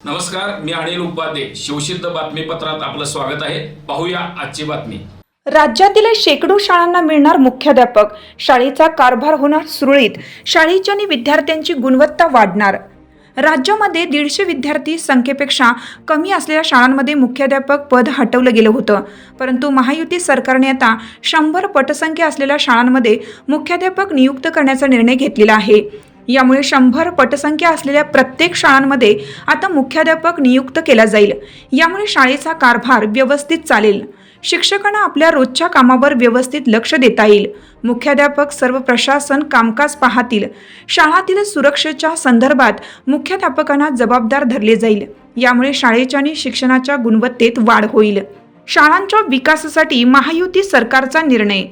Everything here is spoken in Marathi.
नमस्कार मी अनिल उपाध्ये. शिवसिद्ध बातमीपत्रात आपलं स्वागत आहे. पाहूया आजची बातमी. राज्यातील शेकडो शाळांना मिळणार मुख्याध्यापक. शाळेचा कारभार होणार सुरळीत. शाळेची आणि विद्यार्थ्यांची गुणवत्ता वाढणार. राज्यामध्ये दीडशे विद्यार्थी संख्येपेक्षा कमी असलेल्या शाळांमध्ये मुख्याध्यापक पद हटवलं गेलं होतं. परंतु महायुती सरकारने आता शंभर पटसंख्या असलेल्या शाळांमध्ये मुख्याध्यापक नियुक्त करण्याचा निर्णय घेतलेला आहे. यामुळे शंभर पटसंख्या असलेल्या प्रत्येक शाळांमध्ये आता मुख्याध्यापक नियुक्त केला जाईल. यामुळे शाळेचा कारभार व्यवस्थित चालेल. शिक्षकांना आपल्या रोजच्या कामावर व्यवस्थित लक्ष देता येईल. मुख्याध्यापक सर्व प्रशासन कामकाज पाहतील. शाळातील सुरक्षेच्या संदर्भात मुख्याध्यापकांना जबाबदार धरले जाईल. यामुळे शाळेच्या आणि शिक्षणाच्या गुणवत्तेत वाढ होईल. शाळांच्या विकासासाठी महायुती सरकारचा निर्णय.